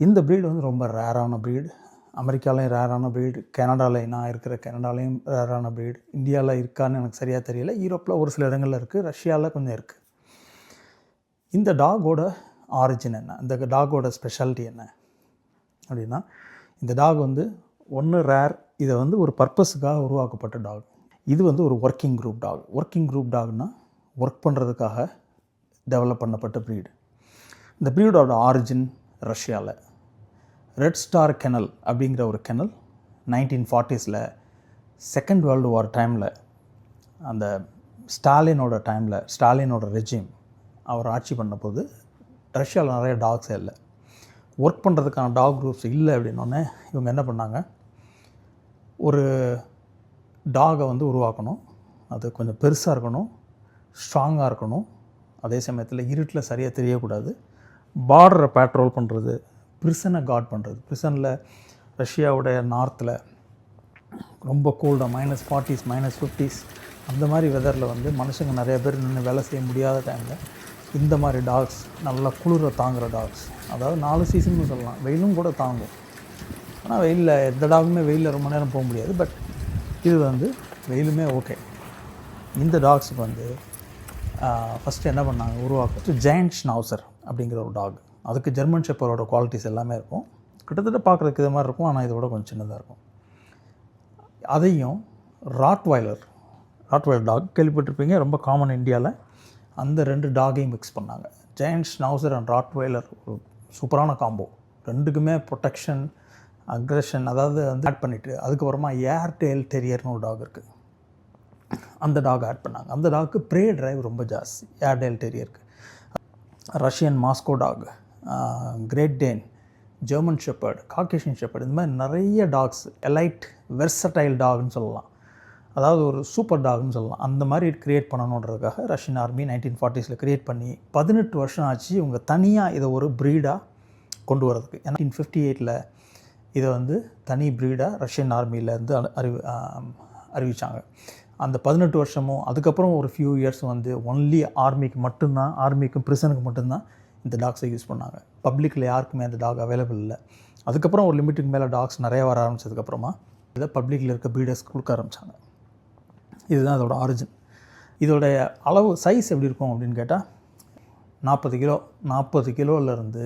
இந்த ப்ரீடு வந்து ரொம்ப ரேரான ப்ரீடு அமெரிக்காலையும் ரேரான ப்ரீடு கனடாவில் நான் இருக்கிற கனடாலையும் ரேரான ப்ரீடு இந்தியாவில் இருக்கான்னு எனக்கு சரியாக தெரியல. யூரோப்பில் ஒரு சில இடங்களில் இருக்குது ரஷ்யாவில் கொஞ்சம் இருக்குது இந்த டாகோட ஆரிஜின் என்ன? இந்த டாகோட ஸ்பெஷாலிட்டி என்ன? அப்படின்னா இந்த டாக் வந்து ஒன்று ரேர் இதை வந்து ஒரு பர்பஸுக்காக உருவாக்கப்பட்ட டாக் இது வந்து ஒரு working group dog working group டாக்னால் work பண்ணுறதுக்காக டெவலப் பண்ணப்பட்ட ப்ரீடு இந்த ப்ரீடோட ஆரிஜின் ரஷ்யாவில் ரெட் ஸ்டார் கெனல் அப்படிங்கிற ஒரு கெனல் நைன்டீன் ஃபார்ட்டிஸில் செகண்ட் வேர்ல்டு வார் டைமில் அந்த ஸ்டாலினோட டைமில் ஸ்டாலினோட ரெஜிம் அவர் ஆட்சி பண்ணபோது ரஷ்யாவில் நிறைய டாக்ஸ் இல்லை. ஒர்க் பண்ணுறதுக்கான டாக் குரூப்ஸ் இல்லை அப்படின்னோடனே இவங்க என்ன பண்ணாங்க? ஒரு டாகை வந்து உருவாக்கணும். அது கொஞ்சம் பெருசாக இருக்கணும் ஸ்ட்ராங்காக இருக்கணும். அதே சமயத்தில் இருட்டில் சரியாக தெரியக்கூடாது. பார்டரை பேட்ரோல் பண்ணுறது பிரிசனை காட் பண்ணுறது பிரிசனில் ரஷ்யாவுடைய நார்த்தில் ரொம்ப கோல்டாக மைனஸ் ஃபார்ட்டிஸ் மைனஸ் ஃபிஃப்டிஸ் அந்த மாதிரி வெதரில் வந்து மனுஷங்க நிறைய பேர் நின்று வேலை செய்ய முடியாத டைமில் இந்த மாதிரி டாக்ஸ் நல்லா குளிர தாங்குகிற டாக்ஸ் அதாவது நாலு சீசன்னு சொல்லலாம். வெயிலும் கூட தாங்கும். ஆனால் வெயிலில் எந்த டாகுமே வெயிலில் ரொம்ப நேரம் போக முடியாது. பட் இது வந்து வெயிலுமே ஓகே இந்த டாக்ஸுக்கு வந்து ஃபஸ்ட்டு என்ன பண்ணாங்க? உருவாக்க ஜெயண்ட் ஷ்னவுசர் அப்படிங்கிற ஒரு டாக் அதுக்கு ஜெர்மன் ஷெப்பரோட குவாலிட்டிஸ் எல்லாமே இருக்கும். கிட்டத்தட்ட பார்க்குறதுக்கு இது மாதிரி இருக்கும். ஆனால் இதோட கொஞ்சம் சின்னதாக இருக்கும். அதையும் ராட்வைலர் ராட்வைலர் டாக் கேள்விப்பட்டிருப்பீங்க. ரொம்ப காமன் இந்தியாவில் அந்த ரெண்டு டாகையும் மிக்ஸ் பண்ணாங்க. ஜெயண்ட் ஸ்னவுசர் அண்ட் ராட்வைலர் ஒரு சூப்பரான காம்போ ரெண்டுக்குமே ப்ரொடெக்ஷன் அக்ரெஷன் அதாவது வந்து ஆட் பண்ணிவிட்டு அதுக்கப்புறமா ஏர்டெல் டெரியர்னு ஒரு டாக் இருக்குது அந்த டாக் ஆட் பண்ணாங்க. அந்த டாக்கு ப்ரே டிரைவ் ரொம்ப ஜாஸ்தி. Airedale டெரியருக்கு Russian Moscow dog great dane German shepherd Caucasian shepherd இந்த மாதிரி நிறைய டாக்ஸ் எலைட் வெர்சடைல் டாக்னு சொல்லலாம். அதாவது ஒரு சூப்பர் டாக்னு சொல்லலாம். அந்த மாதிரி க்ரியேட் பண்ணணுன்றதுக்காக ரஷ்யன் ஆர்மி நைன்டீன் ஃபார்ட்டிஸில் க்ரியேட் பண்ணி பதினெட்டு வருஷம் ஆச்சு இவங்க தனியாக இதை ஒரு ப்ரீடாக கொண்டு வரதுக்கு நைன்டீன் ஃபிஃப்டி எயிட்டில் இதை வந்து தனி ப்ரீடாக ரஷ்யன் ஆர்மியிலேருந்து அறிவி அறிவித்தாங்க அந்த பதினெட்டு வருஷமும் அதுக்கப்புறம் ஒரு ஃபியூ இயர்ஸ் வந்து ஒன்லி ஆர்மிக்கு மட்டும்தான் ஆர்மிக்கும் ப்ரிசனுக்கு மட்டும்தான் இந்த டாக்ஸை யூஸ் பண்ணாங்க. பப்ளிக்கில் யாருக்குமே அந்த டாக் அவைலபிள் இல்லை. அதுக்கப்புறம் ஒரு லிமிட்டுக்கு மேலே டாக்ஸ் நிறைய வர ஆரம்பித்ததுக்கப்புறமா இதை பப்ளிக்கில் இருக்க ப்ரீடர்ஸ் கொடுக்க ஆரம்பித்தாங்க இதுதான் அதோட ஆரிஜின் இதோடைய அளவு சைஸ் எப்படி இருக்கும் அப்படின்னு கேட்டால் நாற்பது கிலோ நாற்பது கிலோலேருந்து